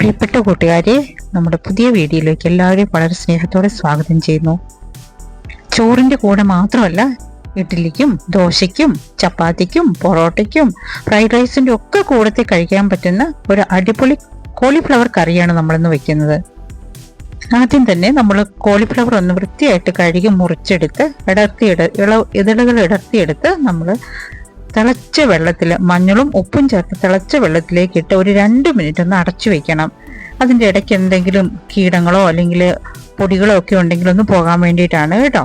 പ്രിയപ്പെട്ട കൂട്ടുകാരെ നമ്മുടെ പുതിയ വീഡിയോയിലേക്ക് എല്ലാവരെയും വളരെ സ്നേഹത്തോടെ സ്വാഗതം ചെയ്യുന്നു. ചോറിന്റെ കൂടെ മാത്രമല്ല ഇഡ്ഡലിക്കും ദോശയ്ക്കും ചപ്പാത്തിക്കും പൊറോട്ടയ്ക്കും ഫ്രൈഡ് റൈസിന്റെ ഒക്കെ കൂടത്തിൽ കഴിക്കാൻ പറ്റുന്ന ഒരു അടിപൊളി കോളിഫ്ലവർ കറിയാണ് നമ്മളിന്ന് വെക്കുന്നത്. ആദ്യം തന്നെ നമ്മൾ കോളിഫ്ലവർ ഒന്ന് വൃത്തിയായിട്ട് കഴുകി മുറിച്ചെടുത്ത് ഇടർത്തിയെടു ഇള ഇതളുകൾ ഇടർത്തിയെടുത്ത് നമ്മൾ തിളച്ച വെള്ളത്തിൽ മഞ്ഞളും ഉപ്പും ചേർത്ത് തിളച്ച വെള്ളത്തിലേക്ക് ഇട്ട് ഒരു രണ്ട് മിനിറ്റ് ഒന്ന് അടച്ചു വെക്കണം. അതിന്റെ ഇടയ്ക്ക് എന്തെങ്കിലും കീടങ്ങളോ അല്ലെങ്കിൽ പൊടികളോ ഒക്കെ ഉണ്ടെങ്കിൽ ഒന്ന് പോകാൻ വേണ്ടിയിട്ടാണ് കേട്ടോ.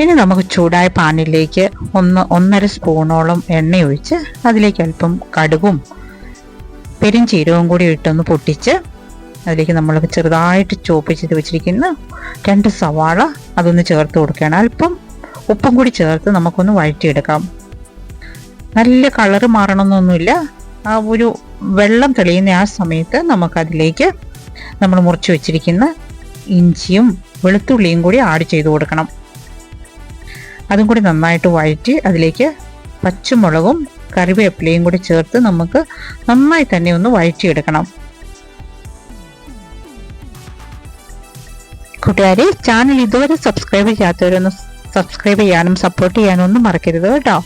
ഇനി നമുക്ക് ചൂടായ പാനിലേക്ക് ഒന്ന് ഒന്നര സ്പൂണോളം എണ്ണ ഒഴിച്ച് അതിലേക്ക് അല്പം കടുകും പെരുംചീരവും കൂടി ഇട്ടൊന്ന് പൊട്ടിച്ച് അതിലേക്ക് നമ്മൾ ചെറുതായിട്ട് ചോപ്പ് ചെയ്ത് വെച്ചിരിക്കുന്ന രണ്ട് സവാള അതൊന്ന് ചേർത്ത് കൊടുക്കുകയാണ്. അല്പം ഉപ്പും കൂടി ചേർത്ത് നമുക്കൊന്ന് വഴറ്റിയെടുക്കാം. നല്ല കളറ് മാറണമെന്നൊന്നുമില്ല ആ ഒരു വെള്ളം തെളിയുന്ന ആ സമയത്ത് നമുക്കതിലേക്ക് നമ്മൾ മുറിച്ച് വെച്ചിരിക്കുന്ന ഇഞ്ചിയും വെളുത്തുള്ളിയും കൂടി ആഡ് ചെയ്ത് കൊടുക്കണം. അതും കൂടി നന്നായിട്ട് വഴറ്റി അതിലേക്ക് പച്ചമുളകും കറിവേപ്പിലയും കൂടി ചേർത്ത് നമുക്ക് നന്നായി തന്നെ ഒന്ന് വഴറ്റിയെടുക്കണം. കൂട്ടുകാരെ ചാനൽ ഇതുവരെ സബ്സ്ക്രൈബ് ചെയ്യാത്തവരൊന്ന് സബ്സ്ക്രൈബ് ചെയ്യാനും സപ്പോർട്ട് ചെയ്യാനും ഒന്നും മറക്കരുത് കേട്ടോ.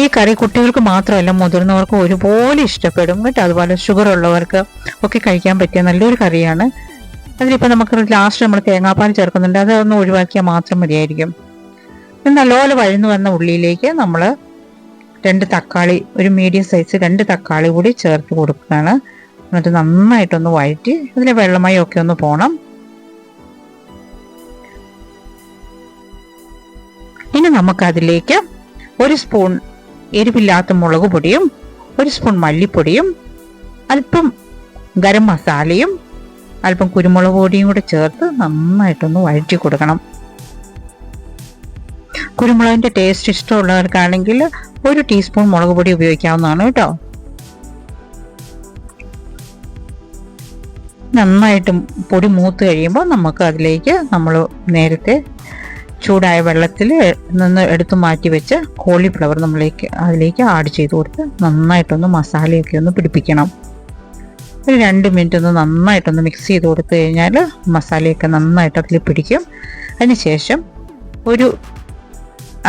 ഈ കറി കുട്ടികൾക്ക് മാത്രമല്ല മുതിർന്നവർക്ക് ഒരുപോലെ ഇഷ്ടപ്പെടും കേട്ടോ. അതുപോലെ ഷുഗർ ഉള്ളവർക്ക് ഒക്കെ കഴിക്കാൻ പറ്റിയ നല്ലൊരു കറിയാണ്. അതിലിപ്പോൾ നമുക്ക് ലാസ്റ്റ് നമ്മൾ തേങ്ങാപ്പാൽ ചേർക്കുന്നുണ്ട്. അതൊന്ന് ഒഴിവാക്കിയാൽ മാത്രം മതിയായിരിക്കും. നല്ലപോലെ വഴന്നു വന്ന ഉള്ളിയിലേക്ക് നമ്മൾ രണ്ട് തക്കാളി ഒരു മീഡിയം സൈസ് രണ്ട് തക്കാളി കൂടി ചേർത്ത് കൊടുക്കുകയാണ്. എന്നിട്ട് നന്നായിട്ടൊന്ന് വഴറ്റി അതിലെ വെള്ളമായി ഒക്കെ ഒന്ന് പോകണം ഇനി നമുക്കതിലേക്ക് ഒരു സ്പൂൺ എരിവില്ലാത്ത മുളക് പൊടിയും ഒരു സ്പൂൺ മല്ലിപ്പൊടിയും അല്പം ഗരം മസാലയും അല്പം കുരുമുളക് പൊടിയും കൂടെ ചേർത്ത് നന്നായിട്ടൊന്ന് വഴറ്റി കൊടുക്കണം. കുരുമുളകിന്റെ ടേസ്റ്റ് ഇഷ്ടമുള്ളവർക്കാണെങ്കിൽ ഒരു ടീസ്പൂൺ മുളക് പൊടി ഉപയോഗിക്കാവുന്നതാണ് കേട്ടോ. നന്നായിട്ടും പൊടി മൂത്ത് കഴിയുമ്പോൾ നമുക്ക് അതിലേക്ക് നമ്മൾ നേരത്തെ ചൂടായ വെള്ളത്തിൽ നിന്ന് എടുത്തു മാറ്റി വെച്ച് കോളിഫ്ലവർ നമ്മളിലേക്ക് അതിലേക്ക് ആഡ് ചെയ്ത് കൊടുത്ത് നന്നായിട്ടൊന്ന് മസാലയൊക്കെ ഒന്ന് പിടിപ്പിക്കണം. ഒരു രണ്ട് മിനിറ്റ് ഒന്ന് നന്നായിട്ടൊന്ന് മിക്സ് ചെയ്ത് കൊടുത്തു കഴിഞ്ഞാൽ മസാലയൊക്കെ നന്നായിട്ട് അതിൽ പിടിക്കും. അതിനുശേഷം ഒരു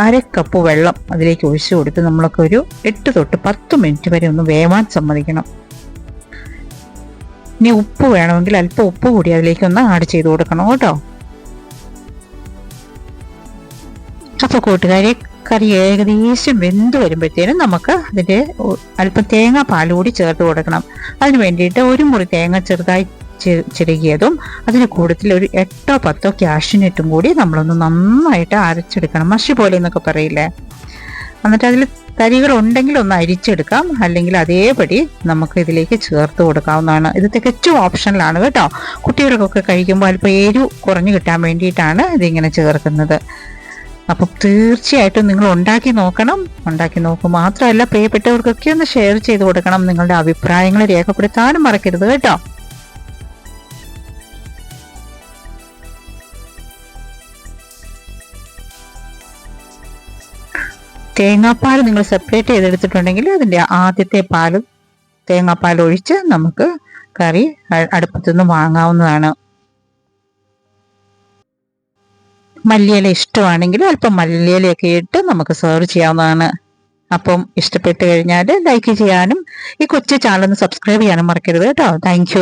അര കപ്പ് വെള്ളം അതിലേക്ക് ഒഴിച്ചു കൊടുത്ത് നമ്മളൊക്കെ ഒരു എട്ട് തൊട്ട് പത്ത് മിനിറ്റ് വരെ ഒന്ന് വേവാൻ സമ്മതിക്കണം. ഇനി ഉപ്പ് വേണമെങ്കിൽ അല്പം ഉപ്പ് കൂടി അതിലേക്ക് ഒന്ന് ആഡ് ചെയ്ത് കൊടുക്കണം കേട്ടോ. അപ്പോൾ കൂട്ടുകാരെ കറി ഏകദേശം വെന്ത് വരുമ്പോഴത്തേനും നമുക്ക് അതിന്റെ അല്പം തേങ്ങ പാൽ കൂടി ചേർത്ത് കൊടുക്കണം. അതിന് വേണ്ടിയിട്ട് ഒരു മുറി തേങ്ങ ചെറുതായി ചിരകിയതും അതിന് കൂടുതൽ ഒരു എട്ടോ പത്തോ ക്യാഷിനെറ്റും കൂടി നമ്മളൊന്ന് നന്നായിട്ട് അരച്ചെടുക്കണം. മഷി പോലെ എന്നൊക്കെ പറയില്ലേ? എന്നിട്ട് അതിൽ തരികൾ ഉണ്ടെങ്കിൽ ഒന്ന് അരിച്ചെടുക്കാം. അല്ലെങ്കിൽ അതേപടി നമുക്ക് ഇതിലേക്ക് ചേർത്ത് കൊടുക്കാവുന്നതാണ്. ഇത് തികച്ചും ഓപ്ഷനിലാണ് കേട്ടോ. കുട്ടികൾക്കൊക്കെ കഴിക്കുമ്പോൾ അല്പം എരിവ് കുറഞ്ഞു കിട്ടാൻ വേണ്ടിയിട്ടാണ് ഇതിങ്ങനെ ചേർക്കുന്നത്. അപ്പം തീർച്ചയായിട്ടും നിങ്ങൾ ഉണ്ടാക്കി നോക്കണം. ഉണ്ടാക്കി നോക്കും മാത്രമല്ല പ്രിയപ്പെട്ടവർക്കൊക്കെ ഒന്ന് ഷെയർ ചെയ്ത് കൊടുക്കണം. നിങ്ങളുടെ അഭിപ്രായങ്ങൾ രേഖപ്പെടുത്താനും മറക്കരുത് കേട്ടോ. തേങ്ങാപ്പാൽ നിങ്ങൾ സെപ്പറേറ്റ് ചെയ്തെടുത്തിട്ടുണ്ടെങ്കിൽ അതിന്റെ ആദ്യത്തെ പാൽ തേങ്ങാപ്പാൽ ഒഴിച്ച് നമുക്ക് കറി അടുപ്പത്തുനിന്ന് വാങ്ങാവുന്നതാണ്. മല്ലിയില ഇഷ്ടമാണെങ്കിൽ അല്പം മല്ലിയിലയൊക്കെ ഇട്ട് നമുക്ക് സെർവ് ചെയ്യാവുന്നതാണ്. അപ്പം ഇഷ്ടപ്പെട്ട് കഴിഞ്ഞാൽ ലൈക്ക് ചെയ്യാനും ഈ കൊച്ചു ചാനൽ ഒന്ന് സബ്സ്ക്രൈബ് ചെയ്യാനും മറക്കരുത് കേട്ടോ. താങ്ക്